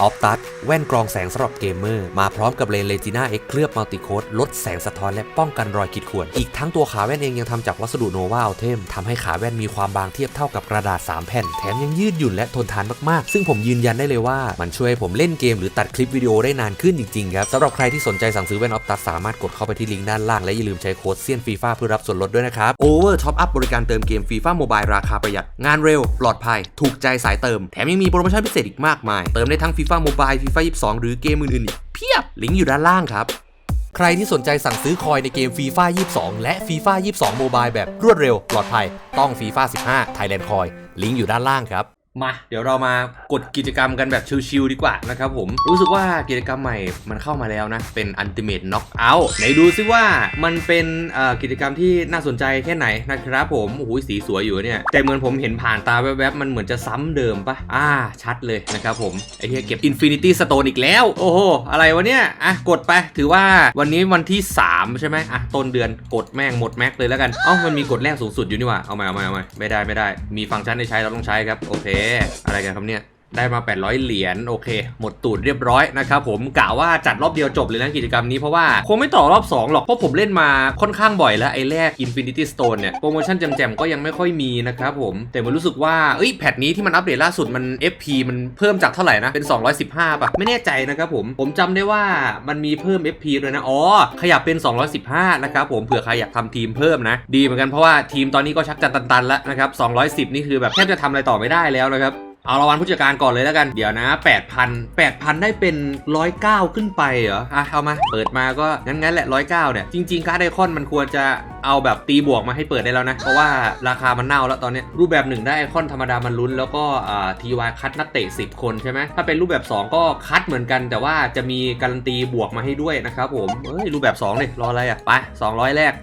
ออฟตัสแว่นกรองแสงสำหรับเกมเมอร์ มาพร้อมกับเลนเลจิน่าเอ็กเคลือบมัลติโคดลดแสงสะท้อนและป้องกันรอยขีดข่วน อีกทั้งตัวขาแว่นเองยังทำจากวัสดุโนวาอัลเทมทำให้ขาแว่นมีความบางเทียบเท่ากับกระดาษ 3 แผ่น แถมยังยืดหยุ่นและทนทานมาก ๆ ซึ่งผมยืนยันได้เลยว่ามันช่วยผมเล่นเกมหรือตัดคลิปวิดีโอได้นานขึ้นจริง ๆ ครับสำหรับใครที่สนใจสั่งซื้อแว่นออฟตัสสามารถกดเข้าไปที่ลิงก์ด้านล่างและอย่าลืมใช้โค้ดเซียนฟีฟ่าเพื่อรับส่วนลดด้วยนะครับโอเวอร์ท็อปอัพบริการเติมเกมฟีฟ่าโมบายราคาประหยัดงานเร็วปลอดภัยถูกใจสายเติมแถมยังมีโปรโมชั่นพิเศษอีกมากมายเติมได้ทั้งฟีฟ่าโมบายฟีฟ่า22 หรือเกมอื่นๆอีกเพียบลิงก์อยู่ด้านล่างครับ ใครที่สนใจสั่งซื้อคอยในเกม FIFA 22 และ FIFA 22 Mobile แบบรวดเร็วปลอดภัย ต้อง FIFA 15 Thailand Coin ลิงก์อยู่ด้านล่างครับ มาเดี๋ยวเรามากดกิจกรรมกันแบบชิลๆดีกว่านะครับผมรู้สึกว่ากิจกรรมใหม่มันเข้ามาแล้วนะ เป็น Ultimate Knockout ไหนดูซิว่ามันเป็นกิจกรรมที่น่าสนใจแค่ไหนนะครับผมโอ้โหสีสวยอยู่เนี่ย แต่เหมือนผมเห็นผ่านตาแวบๆ มันเหมือนจะซ้ำเดิมปะอ่า ชัดเลยนะครับผม ไอ้เหี้ยเก็บ Infinity Stone อีกแล้ว โอ้โห อะไรวะเนี่ย อะ กดไป ถือว่าวันนี้วันที่ 3 ใช่ไหมอะ ต้นเดือนกดแม่งหมดแม็กเลยแล้วกันเอ้ามันมีกดแรกสูงสุดอยู่นี่ว่าเอาใหม่เอาใหม่เอาใหม่ไม่ได้ไม่ได้มีฟังก์ชันให้ใช้เราต้องใช้ครับโอเคอะไรกันครับเนี่ย ได้มา 800 เหรียญโอเค หมดตูดเรียบร้อยนะครับผมกะว่าจัดรอบเดียวจบเลยนะกิจกรรมนี้เพราะว่าคงไม่ต่อรอบ 2 หรอก เพราะผมเล่นมาค่อนข้างบ่อยแล้ว ไอ้แรก Infinity Stone เนี่ย โปรโมชั่นแจมๆก็ยังไม่ค่อยมีนะครับผม แต่มันรู้สึกว่า เอ้ย แพทนี้ที่มันอัปเดตล่าสุดมัน FP มันเพิ่มจากเท่าไหร่นะ เป็น 215 ป่ะ ไม่แน่ใจนะครับผม ผมจำได้ว่ามันมีเพิ่ม FP ด้วยนะ อ๋อ ขยับเป็น 215 นะครับผมเผื่อใครอยากทำทีมเพิ่มนะ ดีเหมือนกันเพราะว่าทีมตอนนี้ก็ชักจะตันๆแล้วนะครับ210 นี่คือแบบแทบจะทำอะไรต่อไม่ได้แล้วนะครับ เอารางวัลผู้จัดการก่อนเลยแล้วกัน เดี๋ยวนะ 8,000 8,000 ได้เป็น 109 ขึ้นไปเหรอ อะ เอามา เปิดมาก็งั้นๆแหละ 109 เนี่ย จริง ๆ การ์ดไอคอนมันควรจะเอาแบบตีบวกมาให้เปิดได้แล้วนะ เพราะว่าราคามันเน่าแล้วตอนนี้ รูปแบบหนึ่งได้ไอคอนธรรมดามันลุ้น แล้วก็อ่าทีวายคัดนักเตะ 10 คนใช่ไหม ถ้าเป็นรูปแบบ 2 ก็คัดเหมือนกัน แต่ว่าจะมีการันตีบวกมาให้ด้วยนะครับผมเอ้ยรูปแบบ2เลยรออะไรอะไป200 แรก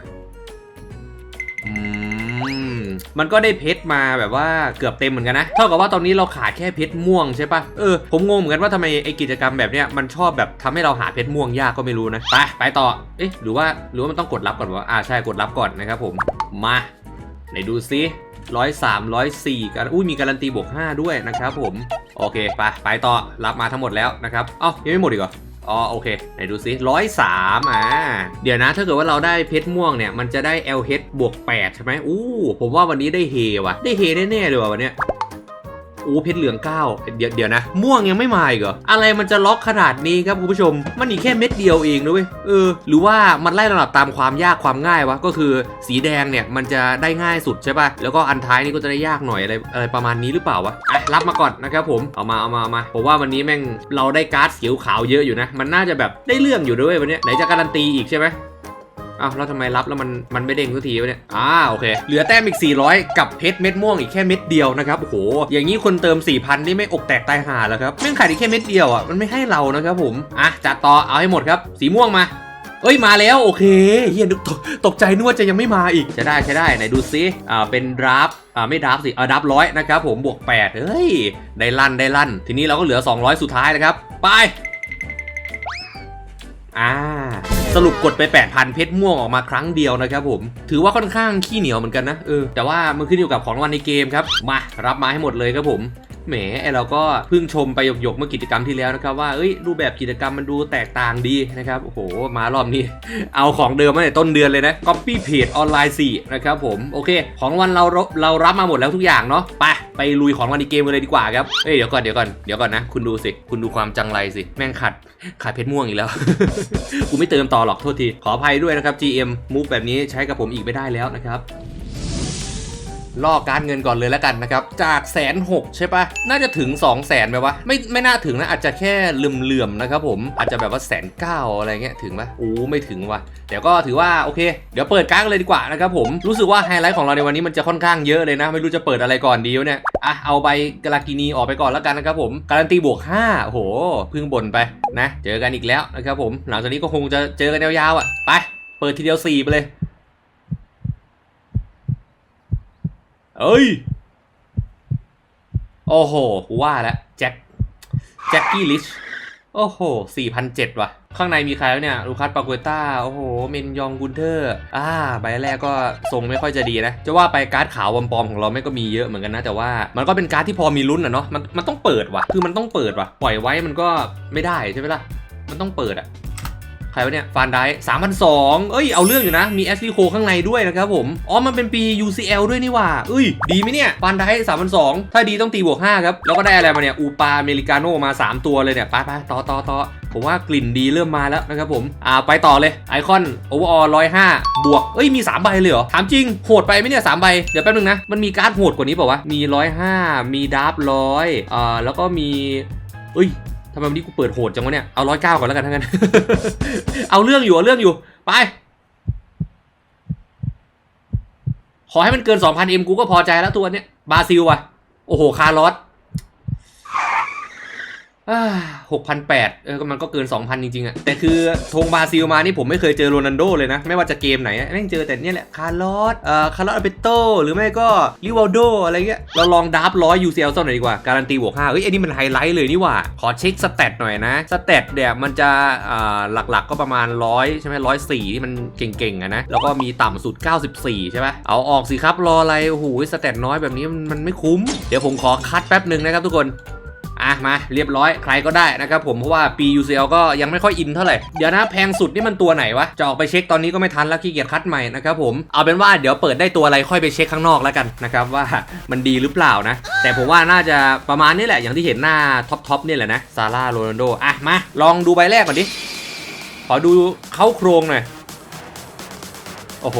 มันก็ได้เพชรมาแบบว่าเกือบเต็มเหมือนกันนะเท่ากับว่าตอนนี้เราขาดแค่เพชรม่วงใช่ปะเออผมงงเหมือนกันว่าทำไมไอกิจกรรมแบบเนี้ยมันชอบแบบทำให้เราหาเพชรม่วงยากก็ไม่รู้นะไปไปต่อเอ๊ะหรือว่าหรือว่ามันต้องกดรับก่อนวะอ่าใช่กดรับก่อนนะครับผมมาไหนดูซิร้อยสามร้อยสี่กันอุ้ยมีการันตีบวก5ด้วยนะครับผมโอเคไปไปต่อรับมาทั้งหมดแล้วนะครับเอ้ายังไม่หมดอีกเหรอ อ๋อโอเคไหนดูซิร้อยสามอ่าเดี๋ยวนะถ้าเกิดว่าเราได้เพชรม่วงเนี่ย มันจะได้ LH บวก8ใช่ไหมอู้ผมว่าวันนี้ได้เฮว่ะ ได้เฮแน่ๆเลยว่ะวันเนี้ย อู้เพชรเหลือง9เดี๋ยวเดี๋ยวนะ ม่วงยังไม่มาอีกเหรอ อะไรมันจะล็อกขนาดนี้ครับคุณผู้ชม มันอีกแค่เม็ดเดียวเองนะเว้ย เออ หรือว่ามันไล่ระดับตามความยากความง่ายวะ ก็คือสีแดงเนี่ยมันจะได้ง่ายสุดใช่ป่ะ แล้วก็อันท้ายนี่ก็จะได้ยากหน่อยอะไรอะไรประมาณนี้หรือเปล่าวะ อะรับมาก่อนนะครับผม เอามาเอามาเอามาผมว่าวันนี้แม่งเราได้การ์ดเขีขาวเยอะอยู่นะ มันน่าจะแบบได้เรื่องอยู่ด้วยวันเนี้ยไหนจะการันตีอีกใช่ไหม อ้าวแล้วทำไมรับแล้วมันมันไม่เด้งทุกทีวะเนี่ยอ่าโอเค เหลือแต้มอีก 400 กับเพชรเม็ดม่วงอีกแค่เม็ดเดียวนะครับโอ้โหอย่างนี้คนเติม 4,000นี่ไม่อกแตกตายห่าแล้วครับแม่งขายได้แค่เม็ดเดียวอะมันไม่ให้เรานะครับผมอะจัดต่อเอาให้หมดครับสีม่วงมาเอ้ยมาแล้วโอเคเฮียนึกตกตกใจนึกว่าจะยังไม่มาอีกจะได้ใช้ได้ไหนดูซิอ่าเป็นดราฟอ่าไม่ดราฟสิอ่าดราฟร้อยนะครับผมบวก8เฮ้ยได้ลั่นได้ลั่น ทีนี้เราก็เหลือ 200 สุดท้ายนะครับ ไป อ่า สรุปกดไป 8,000 เพชรม่วงออกมาครั้งเดียวนะครับผม ถือว่าค่อนข้างขี้เหนียวเหมือนกันนะเออแต่ว่ามันขึ้นอยู่กับของรางวัลในเกมครับมารับมาให้หมดเลยครับผม แหมไอเราก็เพิ่งชมไปหยกๆเมื่อกิจกรรมที่แล้วนะครับว่าเอ้ยรูปแบบกิจกรรมมันดูแตกต่างดีนะครับโอ้โหมารอบนี้ เอาของเดิมมาในต้นเดือนเลยนะ Copy Page ออนไลน์4นะครับผมโอเค ของวัลเราเรารับมาหมดแล้วทุกอย่างเนาะไปไปลุยของวัลในเกมกันเลยดีกว่าครับเอ้ยเดี๋ยวก่อนเดี๋ยวก่อนเดี๋ยวก่อนนะ คุณดูสิ คุณดูความจังไรสิ แม่งขัดขายเพชรม่วงอีกแล้วกูไม่เติมต่อหรอกโทษทีขออภัยด้วยนะครับ GM มูฟแบบนี้ใช้กับผมอีกไม่ได้แล้วนะครับ ล่อการเงินก่อนเลยแล้วกันนะครับ จากแสนหกใช่ปะน่าจะถึง 2 0 0แสนไหมวะ ไม่ไม่น่าถึงนะ อาจจะแค่เหลื่อมๆนะครับผมอาจจะแบบว่าแสนเก้าอะไรเงี้ยถึงปะโอ้ไม่ถึงว่ะแต่ก็ถือว่าโอเค เดี๋ยวเปิดการ์ดเลยดีกว่านะครับผมรู้สึกว่าไฮไลท์ของเราในวันนี้มันจะค่อนข้างเยอะเลยนะ ไม่รู้จะเปิดอะไรก่อนดีวะเนี่ยอะเอาใบกาลากินีออกไปก่อนแล้วกันนะครับผมการันตีบวก5โอ้โหเพึ่งบ่นไปนะ เจอกันอีกแล้วนะครับผมหลังจากนี้ก็คงจะเจอกันยาวๆอะไปเปิดทีเดียว4ไปเลย เอ้ย โอ้โหกูว่าแล้วแจ็คแจ็คกี้ลิช โอ้โห4,007ว่ะ ข้างในมีใครแล้วเนี่ย ลูคัสปาเกต้า โอ้โห เมนยองกุนเทอร์ อ่า ใบแรกก็ทรงไม่ค่อยจะดีนะ จะว่าไปการ์ดขาวปลอมๆของเราไม่ก็มีเยอะเหมือนกันนะ แต่ว่ามันก็เป็นการ์ดที่พอมีลุ้นอะเนาะ มันมันต้องเปิดว่ะ คือมันต้องเปิดว่ะ ปล่อยไว้มันก็ไม่ได้ใช่ไหมล่ะ มันต้องเปิดอะ ใครวะเนี่ยฟานได้สามพันสองเอ้ย เอาเรื่องอยู่นะ มีแอสลีโคข้างในด้วยนะครับผม อ๋อ มันเป็นปี UCL ด้วยนี่ว่าเอ้ย ดีไหมเนี่ยฟานได้สามพันสองถ้าดีต้องตีบวกห้าครับ แล้วก็ได้อะไรมาเนี่ย อูปาอเมริกาโนมา 3 ตัวเลยเนี่ยไปไปต่อต่อต่อผมว่ากลิ่นดีเริ่มมาแล้วนะครับผม อ่า ไปต่อเลย ไอคอนโอเวอร์ออร้อยห้าบวก เอ้ย มี 3 ใบเลยเหรอ ถามจริง โหดไปไหมเนี่ยสามใบ เดี๋ยวแป๊บนึงนะ มันมีการ์ดโหดกว่านี้เปล่าวะ มีร้อยห้ามีดาร์ฟร้อยอ่า แล้วก็มีเอ้ย ทำไมวันนี้กูเปิดโหดจังวะเนี่ย เอาร้อยเก้าก่อนแล้วกันทั้งนั้น เอาเรื่องอยู่ เอาเรื่องอยู่ ไป ขอให้มันเกินสองพันเอ็มกูก็พอใจแล้วตัวเนี้ยบราซิลว่ะโอ้โห คาร์ลอส หกพันแปดเออมันก็เกิน 2,000 จริง ๆอะแต่คือธงบราซิลมานี่ผมไม่เคยเจอโรนัลโดเลยนะ ไม่ว่าจะเกมไหนแม่งเจอแต่เนี่ยแหละ คาร์ลอสเอ่อคาร์ลอสอเปโต หรือไม่ก็ลิวัลโดอะไรเงี้ย เราลองดับร้อย UCL สักหน่อยดีกว่า การันตีบวก5เฮ้ย อันนี้มันไฮไลท์เลยนี่หว่า ขอเช็คสเตตหน่อยนะ สเตตเนี่ยมันจะอ่าหลักๆก็ประมาณ100ใช่ไหมร้อยสี่ที่มันเก่งๆอะนะ แล้วก็มีต่ำสุด 94 ใช่ไหมเอาออกสิครับรออะไรโอ้โหสเตตน้อยแบบนี้มันมันไม่คุ้ม เดี๋ยวผมขอคัดแป๊บหนึ่งนะครับทุกคน อะมาเรียบร้อยใครก็ได้นะครับผมเพราะว่าปี UCL ก็ยังไม่ค่อยอินเท่าไหร่เดี๋ยวนะแพงสุดนี่มันตัวไหนวะจะออกไปเช็คตอนนี้ก็ไม่ทันแล้วขี้เกียจคัดใหม่นะครับผมเอาเป็นว่าเดี๋ยวเปิดได้ตัวอะไรค่อยไปเช็คข้างนอกแล้วกันนะครับว่ามันดีหรือเปล่านะ แต่ผมว่าน่าจะประมาณนี้แหละอย่างที่เห็นหน้าท็อปทอปนี่แหละนะซาร่าโรนัลโดอะมาลองดูใบแรกก่อนดิขอดูเข้าโครงหน่อยโอ้โห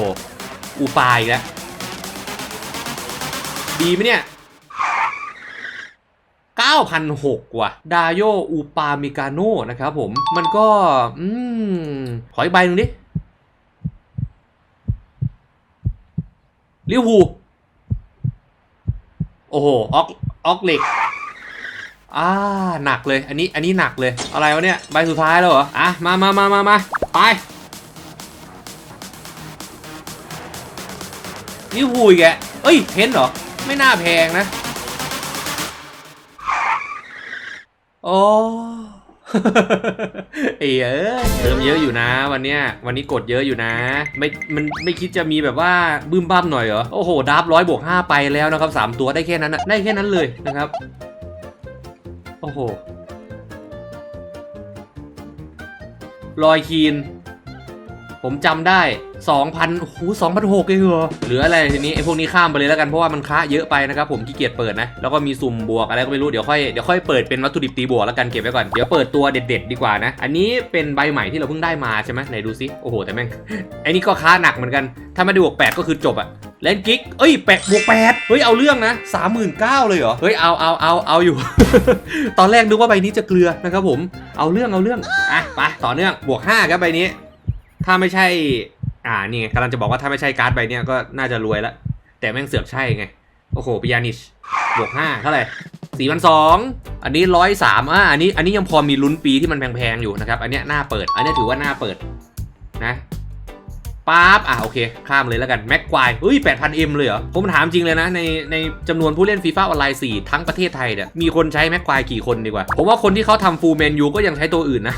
อูปาอีกแล้วดีไหมเนี่ย 9,006ว่ะ ดาโยอูปามิกาโนนะครับผม มันก็ อืม ขออีกใบหนึ่งดิลิเวอร์พูลโอ้โห ออก ออกเหล็กอ่าหนักเลย อันนี้ อันนี้หนักเลย อะไรวะเนี่ย ใบสุดท้ายแล้วเหรอ อะ มามามามามาไปลิเวอร์พูลอีกแกเอ้ย เพ้นเหรอ ไม่น่าแพงนะ โอ้เอ้ยเอ้ยเติมเยอะอยู่นะ วันเนี้ยวันนี้กดเยอะอยู่นะ ไม่มันไม่คิดจะมีแบบว่าบึ้มบ้ามหน่อยเหรอ โอ้โหดับร้อยบวกห้าไปแล้วนะครับสามตัวได้แค่นั้นนะได้แค่นั้นเลยนะครับ โอ้โหรอยคีน ผมจำได้ 2,000โอ้โห2,006เองเหรอหลืออะไรทีนี้ไอ้พวกนี้ข้ามไปเลยแล้วกันเพราะว่ามันค้าเยอะไปนะครับผมขี้เกียจเปิดนะแล้วก็มีสุ่มบวกอะไรก็ไม่รู้เดี๋ยวค่อยเดี๋ยวค่อยเปิดเป็นวัตถุดิบตีบวกแล้วกันเก็บไว้ก่อนเดี๋ยวเปิดตัวเด็ด ๆ ดีกว่านะ อันนี้เป็นใบใหม่ที่เราเพิ่งได้มาใช่ไหมไหนดูซิโอ้โหแต่แม่งไอ้นี่ก็ค้าหนักเหมือนกัน ถ้าไม่ได้บวก8ก็คือจบอะเลนกิกเอ้ยแปดบวก8เฮ้ย เอาเรื่องนะ39,000เลยเหรอ เฮ้ย เอาเอาเอาเอาอยู่ ตอนแรกนึกว่าใบนี้จะเกลือนะครับผม เอาเรื่องเอาเรื่อง อะ ไป ต่อเนื่อง บวก5ครับใบนี้ ถ้าไม่ใช่ อ่านี่ไงกำลังจะบอกว่าถ้าไม่ใช่การ์ดใบเนี้ยก็น่าจะรวยละแต่แม่งเสือกใช่ไง โอ้โหปิยานิชบวกห้าเท่าไหร่สี่พันสองอันนี้ร้อยสามอะอันนี้อันนี้ยังพอมีลุ้นปีที่มันแพงๆอยู่นะครับ อันเนี้ยหน้าเปิด อันนี้ถือว่าหน้าเปิดนะ ปั๊บอะโอเค ข้ามเลยแล้วกันแม็กควายเฮ้ยแปดพันเอ็มเลยเหรอ ผมถามจริงเลยนะ ในในจำนวนผู้เล่นฟีฟ่าออนไลน์ 4 ทั้งประเทศไทยเนี่ยมีคนใช้แม็กควายกี่คนดีกว่า ผมว่าคนที่เขาทำฟูลแมนยูก็ยังใช้ตัวอื่นนะ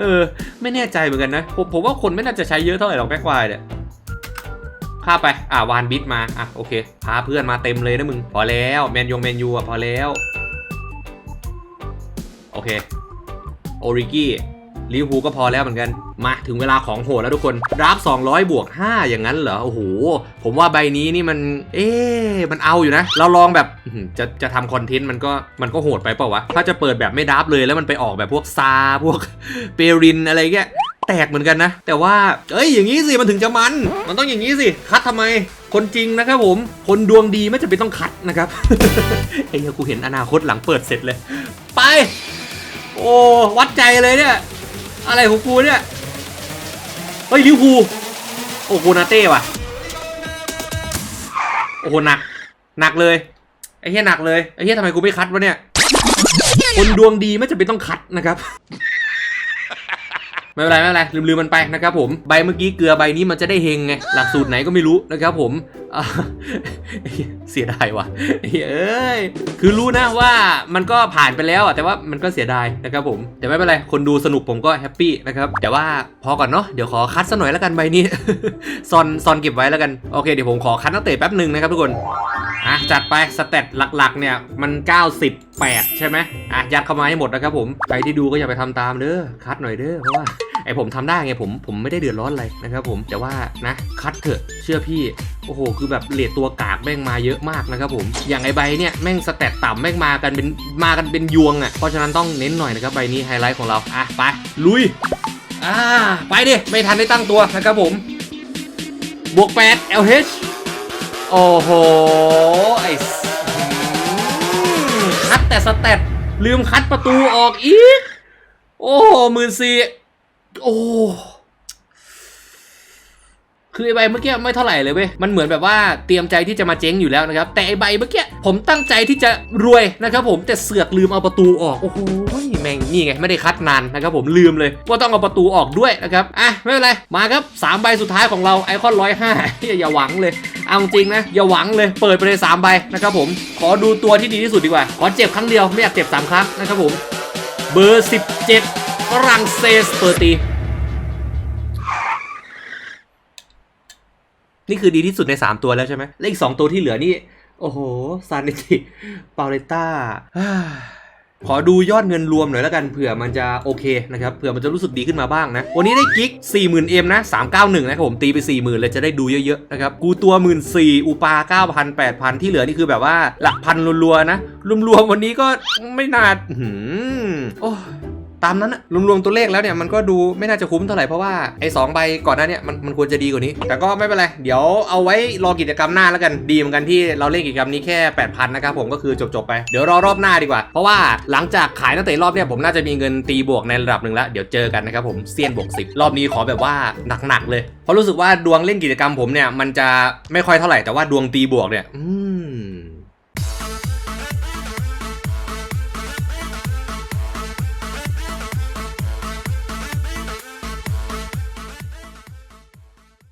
เออ ไม่แน่ใจเหมือนกันนะ ผมผมว่าคนไม่น่าจะใช้เยอะเท่าไหร่หรอกแม็กควายเนี่ยข้าไป อ่าวานบิทมา อะโอเค พาเพื่อนมาเต็มเลยนะมึง พอแล้วแมนยงแมนยูอะพอแล้ว โอเค โอริกี้ ลิเวอร์พูลก็พอแล้วเหมือนกัน มาถึงเวลาของโหดแล้วทุกคนรับ200 บวก 5 อย่างนั้นเหรอ โอ้โห ผมว่าใบนี้นี่มัน เอ๊มันเอาอยู่นะ เราลองแบบจะจะทำคอนเทนต์มันก็มันก็โหดไปเปล่าวะ ถ้าจะเปิดแบบไม่ดับเลยแล้วมันไปออกแบบพวกซา พวกเปรินอะไรเงี้ยแตกเหมือนกันนะ แต่ว่า เอ้ยอย่างนี้สิมันถึงจะมัน มันต้องอย่างนี้สิ คัดทำไม คนจริงนะครับผม คนดวงดีไม่จะเป็นต้องคัดนะครับไอ้เหี้ยกูเห็นอนาคตหลังเปิดเสร็จเลย ไป โอ้วัดใจเลยเนี่ย อะไรของกูเนี่ย เฮ้ยลิวอร์พูโอ้โหนาเต้ว่ะ โอ้โหหนัก หนักเลย ไอ้เหี้ยหนักเลย ไอ้เหี้ยทำไมกูไม่คัดวะเนี่ย คนดวงดีไม่จำเป็นต้องคัดนะครับ ไม่เป็นไรไม่เป็นไรลืมๆมันไปนะครับผมใบเมื่อกี้เกลือใบนี้มันจะได้เฮงไงหลักสูตรไหนก็ไม่รู้นะครับผมเสียดายว่ะเอ้ยคือรู้นะว่ามันก็ผ่านไปแล้วอะแต่ว่ามันก็เสียดายนะครับผม แต่ไม่เป็นไรคนดูสนุกผมก็แฮปปี้นะครับแต่ว่าพอก่อนเนาะเดี๋ยวขอคัดซะหน่อยแล้วกันใบนี้ซอนซอนเก็บไว้แล้วกันโอเคเดี๋ยวผมขอคัดนักเตะแป๊บหนึ่งนะครับทุกคนอะจัดไปสเตตหลักๆเนี่ยมัน 98 ใช่ไหมอะยัดเข้ามาให้หมดนะครับผมใครที่ดูก็อย่าไปทำตามเด้อคัดหน่อยเด้อเพราะว่า ไอผมทำได้ไงผมผมไม่ได้เดือดร้อนอะไรนะครับผมแต่ว่านะคัดเถอะเชื่อพี่โอ้โหคือแบบเลทตัวกากแม่งมาเยอะมากนะครับผมอย่างไอใบเนี่ยแม่งสเตตต่ำแม่งมากันเป็นมากันเป็นยวงอะเพราะฉะนั้นต้องเน้นหน่อยนะครับใบนี้ไฮไลท์ของเราอะไปลุยอ่าไปดิไม่ทันได้ตั้งตัวนะครับผมบวก8 LH โอ้โหไอ้สอืมคัดแต่สเตตลืมคัดประตูออกอีก โอ้โหหมื่นสี่ โอ้คือไอใบเมื่อกี้ไม่เท่าไหร่เลยเว้ย มันเหมือนแบบว่าเตรียมใจที่จะมาเจ๊งอยู่แล้วนะครับ แต่ไอใบเมื่อกี้ผมตั้งใจที่จะรวยนะครับผม แต่เสือกลืมเอาประตูออก โอ้โหแม่งนี่ไงไม่ได้คัดนานนะครับผมลืมเลยว่าต้องเอาประตูออกด้วยนะครับ อะไม่เป็นไร มาครับสามใบสุดท้ายของเราไอคอนร้อยห้าอย่าหวังเลย เอาจริงนะอย่าหวังเลยเปิดไปเลยสามใบนะครับผม ขอดูตัวที่ดีที่สุดดีกว่า ขอเจ็บครั้งเดียวไม่อยากเจ็บสามครั้งนะครับผม เบอร์ 17 ฝรั่งเศสเปอร์ตี นี่คือดีที่สุดใน 3 ตัวแล้วใช่ไหมเลขสองตัวที่เหลือนี่ โอ้โห ซาน i ติปาเลต้าขอดูยอดเงินรวมหน่อยแล้วกันเผื่อมันจะโอเคนะครับเผื่อมันจะรู้สึกดีขึ้นมาบ้างนะ วันนี้ได้กิก40,000 M นะ 391 นะครับผมตีไป 40,000 เลยจะได้ดูเยอะๆนะครับกูตัว 14,000อุปา 9,000 8,000 ที่เหลือนี่คือแบบว่าหลักพันรัวๆนะ รวมๆวันนี้ก็ไม่นานหืมโอ้ ตามนั้นอะรวมๆตัวเลขแล้วเนี่ยมันก็ดูไม่น่าจะคุ้มเท่าไหร่เพราะว่าไอ้สองใบก่อนหน้าเนี่ยมันมันควรจะดีกว่านี้ แต่ก็ไม่เป็นไร เดี๋ยวเอาไว้รอกิจกรรมหน้าแล้วกันดีเหมือนกันที่เราเล่นกิจกรรมนี้แค่ 8,000นะครับผมก็คือจบๆไปเดี๋ยวรอรอบหน้าดีกว่า เพราะว่าหลังจากขายนักเตะรอบเนี่ยผมน่าจะมีเงินตีบวกในระดับหนึ่งแล้วเดี๋ยวเจอกันนะครับผมเซียนบวก10รอบนี้ขอแบบว่าหนักๆเลยเพราะรู้สึกว่าดวงเล่นกิจกรรมผมเนี่ยมันจะไม่ค่อยเท่าไหร่แต่ว่าดวงตีบวกเนี่ยอืม